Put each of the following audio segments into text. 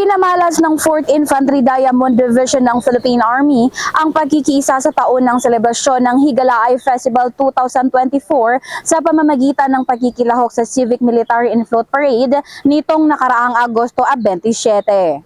Ipinamalas ng 4th Infantry Diamond Division ng Philippine Army ang pagkikiisa sa taon ng selebrasyon ng Higalaay Festival 2024 sa pamamagitan ng pagkikilahok sa Civic Military and Float Parade nitong nakaraang Agosto 27.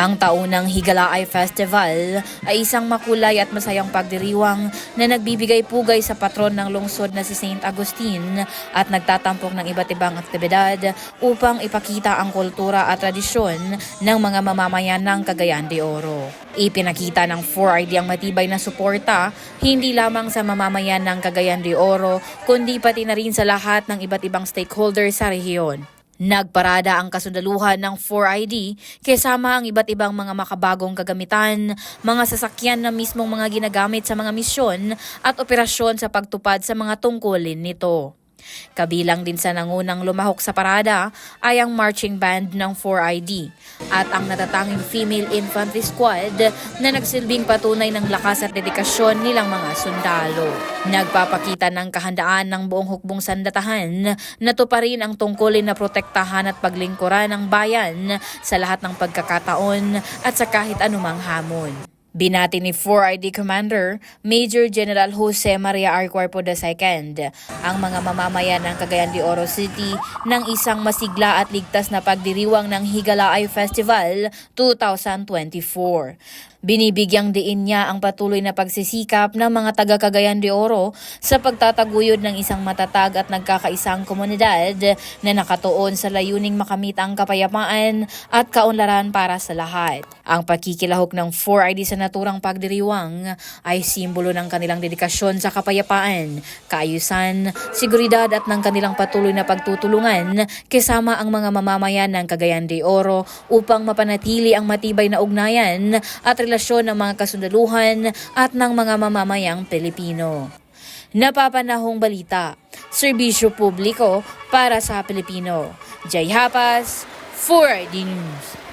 Ang taunang Higalaay Festival ay isang makulay at masayang pagdiriwang na nagbibigay pugay sa patron ng lungsod na si St. Agustin at nagtatampok ng iba't ibang aktibidad upang ipakita ang kultura at tradisyon ng mga mamamayan ng Cagayan de Oro. Ipinakita ng 4ID ang matibay na suporta hindi lamang sa mamamayan ng Cagayan de Oro kundi pati na rin sa lahat ng iba't ibang stakeholders sa rehiyon. Nagparada ang kasundaluhan ng 4ID kasama ang iba't ibang mga makabagong kagamitan, mga sasakyan na mismong mga ginagamit sa mga misyon at operasyon sa pagtupad sa mga tungkulin nito. Kabilang din sa nangunang lumahok sa parada ay ang marching band ng 4ID at ang natatanging female infantry squad na nagsilbing patunay ng lakas at dedikasyon nilang mga sundalo. Nagpapakita ng kahandaan ng buong hukbong sandatahan na tuparin ang tungkulin na protektahan at paglingkuran ng bayan sa lahat ng pagkakataon at sa kahit anumang hamon. Binati ni 4ID Commander Major General Jose Maria R. Cuerpo II ang mga mamamayan ng Cagayan de Oro City ng isang masigla at ligtas na pagdiriwang ng Higalaay Festival 2024. Binibigyang diin niya ang patuloy na pagsisikap ng mga taga Cagayan de Oro sa pagtataguyod ng isang matatag at nagkakaisang komunidad na nakatuon sa layuning makamit ang kapayapaan at kaunlaran para sa lahat. Ang pagkikilahok ng 4ID sa naturang pagdiriwang ay simbolo ng kanilang dedikasyon sa kapayapaan, kaayusan, seguridad at ng kanilang patuloy na pagtutulungan kasama ang mga mamamayan ng Cagayan de Oro upang mapanatili ang matibay na ugnayan at relasyon ng mga kasundaluhan at ng mga mamamayang Pilipino. Napapanahong balita, serbisyo publiko para sa Pilipino. Jay Hapas, 4ID News.